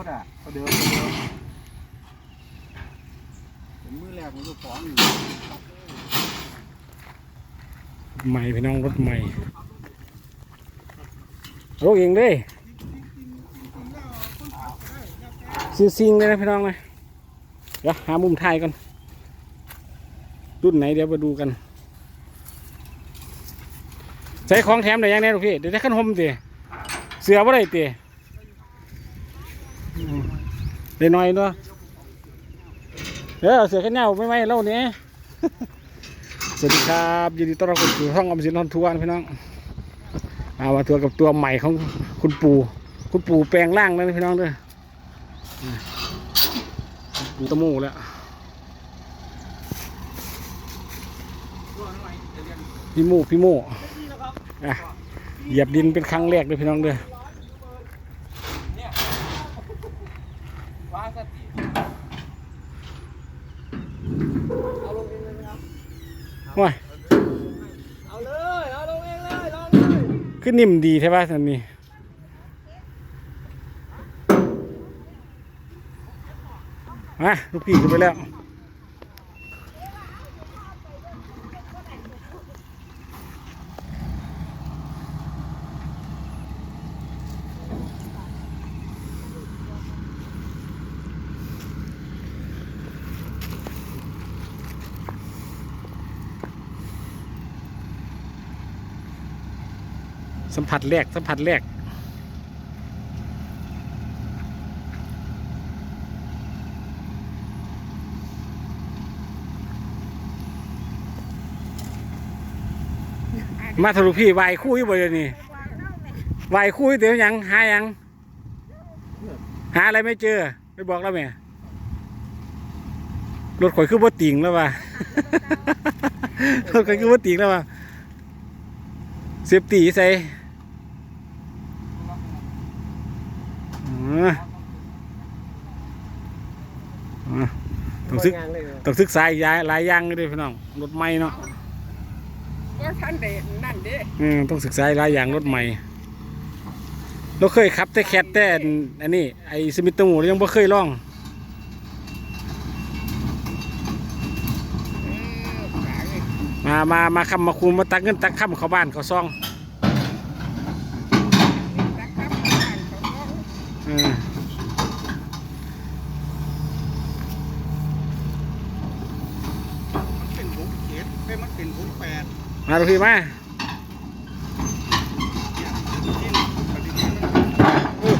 รถอะเขาเดินเขาเดินเป็นมือแรกมันก็ฟ้องอยู่ใหม่พี่น้องรถใหม่รถเองเด้ซื้อซิงเลยนะพี่น้องนะเดี๋ยวหามุมถ่ายก่อนรุ่นไหนเดี๋ยวมาดูกันใช้ของแถมได้ยังไงลูกพี่เดี๋ยวจะขึ้นห่มตีเสือว่าไรตี ได้หน่อยเนาะเด้อเสือกันเนียวไม่ไหมเล่าเนี้ยสวัสดีครับยินดีต้อนรับเข้าสู่ห้องอมสินทอนทัวร์นพี่น้องมามาทัวร์กับตัวใหม่ของคุณปู่คุณปู่แปลงร่างแล้วพี่น้องเด้วยปู่ตะมูแล้วพี่หมูพี่หมูอะเหยียบดินเป็นครั้งแรกเลยพี่น้องเด้อ ฟ้าสติเอาลงเองเลยไหมครับ ว้ายเอาเลยเอาลงเองเลยลองเลยขึ้นนิ่มดีใช่ป่ะสันนี่มาลูกพี่ขึ้นไปแล้ว สัมผัสแรก สัมผัสแรกมาทะลุพี่วายคู่อยู่บ่เดี๋ยวนี้วายคู่อยู่เดี๋ยวยังหายัง หาอะไรไม่เจอไปบอกแล้วแม่รถข่อยคือบ่ติ่งแล้วว่ะรถข่อยคือบ่ติ่งแล้วว่ะเสียบตีใส่ อ๋ออ๋อ ต้องศึกงานเลยเหรอต้องศึกษาอีกหลายหลายอย่างเลยพี่น้องรถใหม่เนาะก็ท่านเด่นนั่นเด้อืมต้องศึกษาหลายอย่างรถใหม่เราเคยขับแต่แคทแต่อันอันนี้ไอ้สมิธมูเรายังไม่เคยลองมามามาคำมาคูณมาตักเงินตักคำเขาบ้านเขาซอง อืมมันเป็นหกเจ็ดเอ้ยมันเป็นหกแปดมาดูพี่มาเนี่ยที่ปฏิทินมัน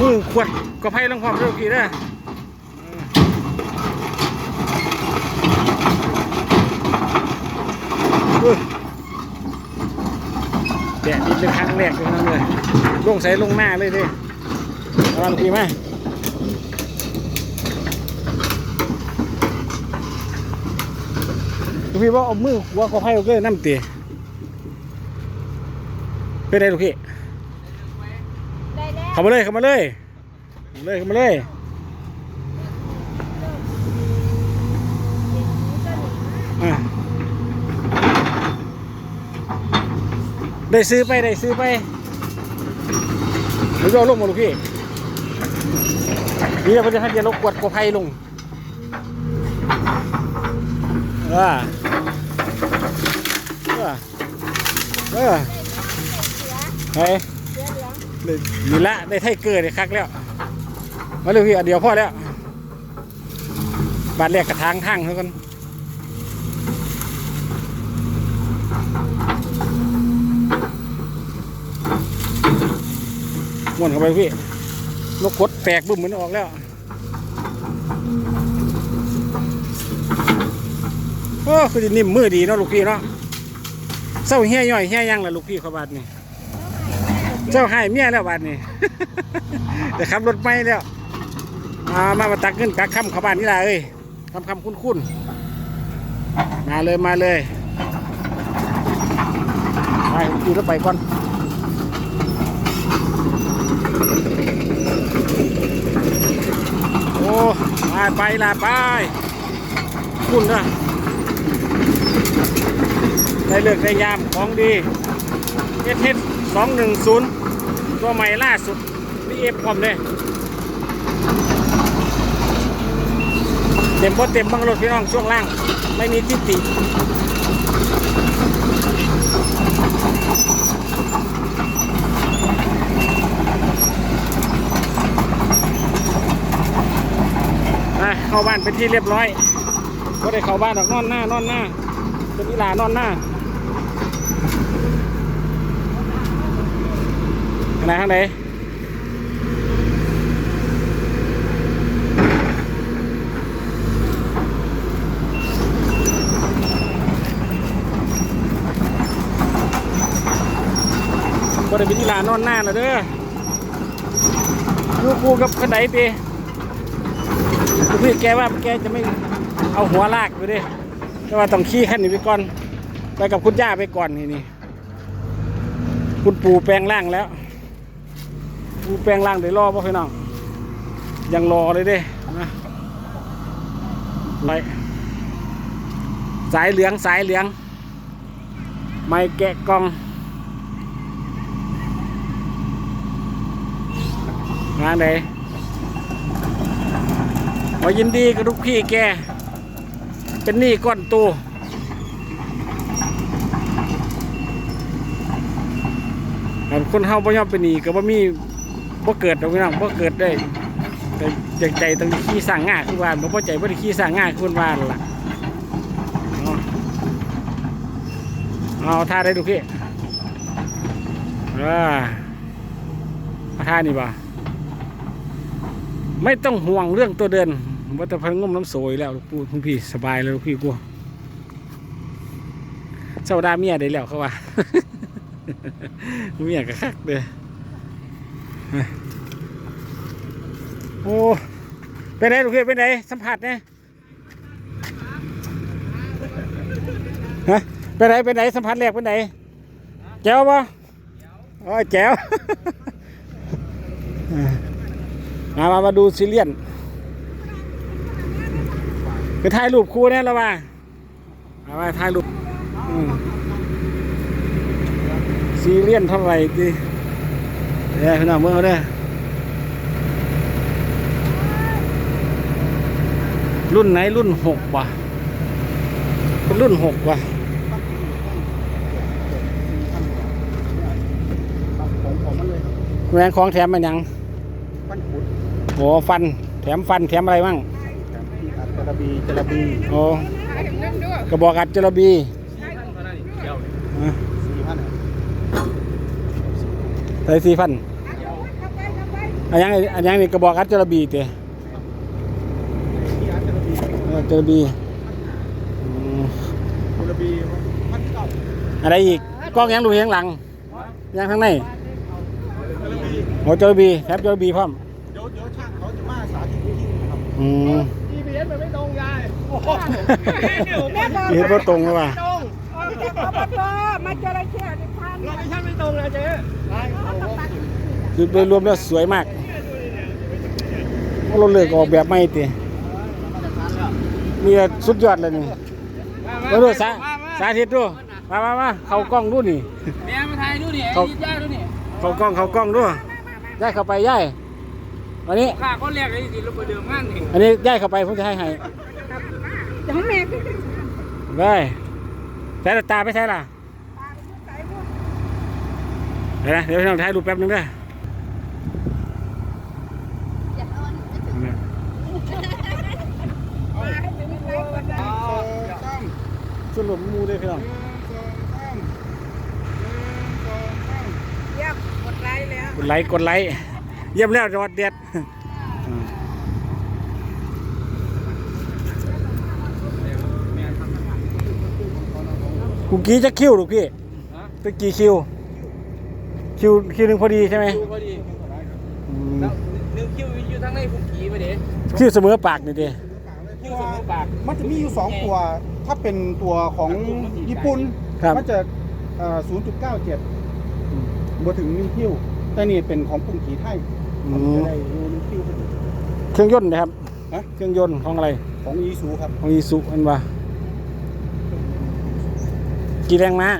มือขวดก็ไพ่ลงความเร็วกี่ได้ แดดดินเป็นครั้งแรกเลยนั่นเลยลงใส่ลงหน้าเลยดิเอามาลูกพี่มาลูกพี่ว่าเอามือหัวก็ไพ่เอาเลยน้ำตีเป็นไรลูกพี่ได้แล้วเข้ามาเลยเข้ามาเลยเข้ามาเลยเข้ามาเลย ได้ซื้อไปได้ซื้อไปเดี๋ยวจะเอาลงมาลูกพี่นี่เราจะให้เดี๋ยวเรากวดกวไผ่ลงเออเออเออเฮ้ยเลยนี่ละได้ไทเกอร์ได้คักแล้วมาเลยพี่อันเดียวพอแล้วบาดแรกกระทางทางเท่ากัน ม้วนเข้าไปพี่นกกดแตกบึ้มเหมือนออกแล้วโอ้คือนิ่มมือดีเนาะลูกพี่เนาะเศร้าเฮี้ยย่อยเฮี้ยยังล่ะลูกพี่เขาบาดนี่เจ้าให้เมียแล้วบาดนี้แต่ขับรถไม่แล้วมามามาตักเงินตักคำเขาบานนี่ล่ะเอ้ยคำคำคุ้นคุ้นมาเลยมาเลยไปขี่รถไปก่อน โอ้ ไปไปละไปคุณนะได้เลือกได้ยามของดีเอสเสองหนึ่งศูนย์ตัวใหม่ล่าสุดนี่เอฟพร้อมเลยเต็มพอเต็มบังรถพี่น้องช่วงล่าง ไม่มีทิฏฐิ เข้าบ้านเป็นที่เรียบร้อยก็ได้เข้าบ้านดอกนอนหน้านอนหน้าเป็นอีหลานอนหน้าอันไหนข้างไหนก็ได้เป็นอีหลานอนหน้าแล้วเด้ออยู่กูกับขันไดตี พี่แกว่าแกจะไม่เอาหัวลากไปดิแต่ว่าต้องขี้ขั้นนี้ไปก่อน ไปกับคุณย่าไปก่อนนี่นี่คุณปู่แปลงร่างแล้วปู่แปลงร่างเดี๋ยวรอป่ะพี่น้องยังรอเลยเด้นะไปสายเหลืองสายเหลือง ไม่แกะกล่องงานไหน อยินดีกับลูกพี่แก เป็นหนี้ก้อนโตแต่คนเฮาบ่ยอมเป็นหนี้ก็บ่มีบ่เกิดดอกพี่น้องบ่เกิดได้แต่ใจใจต้องขี้สร้างง่าคือว่าบ่พอใจบ่ได้ขี้สร้างง่าคือคนว่านั่นล่ะเอาท่าได้ดูพี่เออเอาท่านี่บ่ไม่ต้องห่วงเรื่องตัวเดิน ว่าแต่พันงมน้ำโสยแล้วลูกปูคุณพี่สบายแล้วลูกพี่กูเจ้าดาเมียได้แล้วเขาว่าเมียก็คักเด้อโอ้เป็นไงลูกพี่เป็นไงสัมผัสเนี่ยฮะเป็นไงเป็นไงสัมผัสแรกเป็นไงแจ๋วปะอ๋อแจ๋วมามามาดูซีเรียน คือถ่ายรูปคู่เนี่ยแล้วว่าเอามาถ่ายรูปอืมซีเรียนเท่าไหร่ดิเดี๋ยวพี่น้องเมื่อเขาเด้อรุ่นไหนรุ่นหกวะเป็นรุ่นหกวะของของมันเลยครับแรงของแถมมันยังปั้นขุดโอ้ฟัน แถมฟัน แถมอะไรบ้างที่อัดจ ระบีจระบีโอ้ให้เห็นนั่นด้วยกระบอกอัดจระบีอะสี่พันใส่สี่พันอันยังอันยังนี่กระบอกอัดจระบีเตะที่อัดจระบีเออจระบีอืมจระบีพันเก้าอะไรอีกกล้องยังดูยังหลังยังข้างในจระบีโอ้จระบีแถมจระบีพร้อมเดี๋ยวเดี๋ยวช่างเขาจะมาสาธิตวิธีนะครับอืม GPS มันไม่ตรงยายโอ้โห เห็นว่าตรงเลยว่ะตรงออกจากอบตมาจระเข้ในพันโลเคชั่นไม่ตรงนะเจ๊คือโดยรวมแล้วสวยมากรถเลือกออกแบบไม่ตะมีแต่สุดยอดเลยนี่มาดูสาสาธิตดูมามามาเขากล้องดูนี่แม่มาถ่ายดูนี่เขาย่าดูนี่เขากล้องเขากล้องดูย้าเข้าไปย้ายอันนี้ข้าคนแรกไอ้ที่รถเดิมงานนี่อันนี้ย้ายเข้าไปผมจะให้ให้ จะให้แม่ขึ้นได้ใส่ตาไปใส่ล่ะเดี๋ยวนะเดี๋ยวพี่น้องถ่ายรูปแป๊บนึงเด้อสรุปมูเลยพี่น้องเยี่ยมกดไลค์แล้วกดไลค์กดไลค์เยี่ยมแล้วจังหวัดเด็ด กูกี้จะคิวหรือพี่ตะกี้คิว คิวคิวหนึ่งพอดีใช่ไหมดูพอดีอืมแล้วนึงคิวอยู่ทั้งในภูขี่ไปเด้คิวเสมอปากนี่ดิคิวสมมุติปาก มันจะมีอยู่สองตัว ถ้าเป็นตัวของญี่ปุ่น ครับ มันจะเอ่อ0.97บ่ถึง1คิว แต่นี่เป็นของกรุงศรีไทยอืมันม จะได้อยู่1คิวพอดี เครื่องยนต์นะครับฮะ เครื่องยนต์ของอะไรของอีซูครับของอีสุอันว่า กี่แรงม้า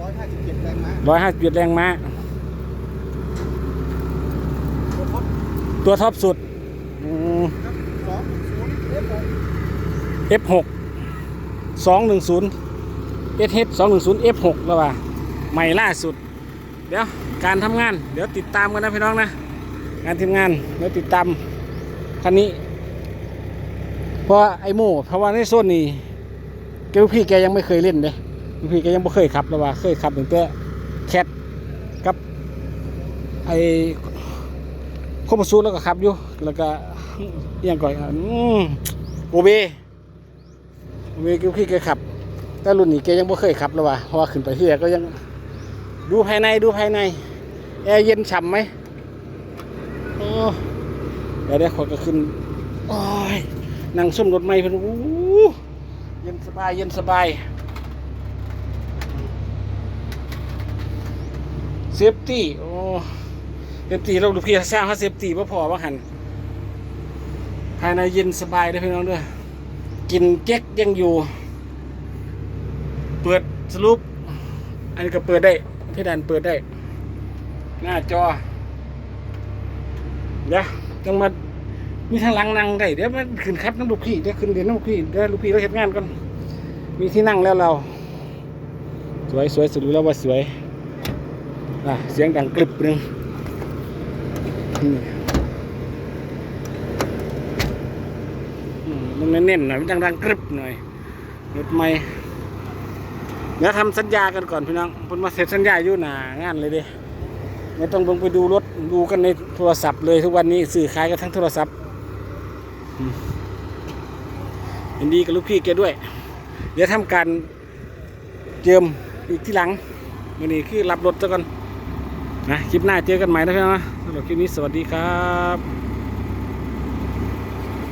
ร้อยห้าสิบเจ็ดแรงม้าร้อยห้าสิบแรงม้า ตัวท็อปสุดอืมสองศูนย์เอฟ F6 สองหนึ่งศูนย์ SH สองหนึ่งศูนย์ F6 แล้วว่าใหม่ล่าสุด เดี๋ยวการทำงาน เดี๋ยวติดตามกันนะพี่น้องนะงานทีมงานเดี๋ยวติดตามคันนี้เพราะว่าไอ้โม่เพราะว่าในโซนนี้แกพี่แกยังไม่เคยเล่นเลย พี่แกยังไม่เคยขับแล้วว่าเคยขับตั้งแต่แคทกับไอ้โคมาซูแล้วก็ขับอยู่แล้วก็อิหยังก่อนอะอืมโอเบโอเบแกพี่แกขับ แต่รุ่นนี้แกยังไม่เคยขับแล้วว่าเพราะว่าขึ้นไปเที่แรกก็ยังดูภายในดูภายในแอร์เย็นฉ่ำไหมโอ้เดี๋ยวเดี๋ยวขอยก็ขึ้นโอ้ยนั่งส้มรถไม่เพิ่นอู้เย็นสบายเย็นสบาย เซฟตี้โอ้เซฟตี้เราดูพี่สร้างเขาเซฟตี้พ่พอว่าหันภายในเย็นสบายเด้อพี่น้องด้วยกินเก๊กยังอยู่ เปิดสรุปอันนี้ก็เปิดได้เพดานเปิดได้ หน้าจอเดี๋ยวต้องมามีทางลังนั่งได้เดี๋ยวมันขึ้นครับน้ำลูกพี่เดี๋ยวขึ้นเรียนน้ำลูกพี่เดี๋ยวลูกพี่เราเห็นงานก่อนมีที่นั่งแล้วเรา สวยสวยสุดแล้วว่าสวย เสียงดังกรึบหนึงอืมอืมมันเน้นๆหน่อยมันดังๆกรึบหน่อยรถไม่เดี๋ยวทำสัญญากันก่อนพี่น้องเพิ่นมาเสร็จสัญญาอยู่หนางานเลยเด้ไม่ต้องลงไปดูรถดูกันในโทรศัพท์เลยทุกวันนี้สื่อขายกันทั้งโทรศัพท์ยินดีกับลูกพี่แกด้วย เดี๋ยวทำการเจิมอีกที่หลังวันนี้คือรับรถซะก่อน นะคลิปหน้าเจอกันใหม่นะพี่น้องนะสำหรับคลิปนี้สวัสดีครับ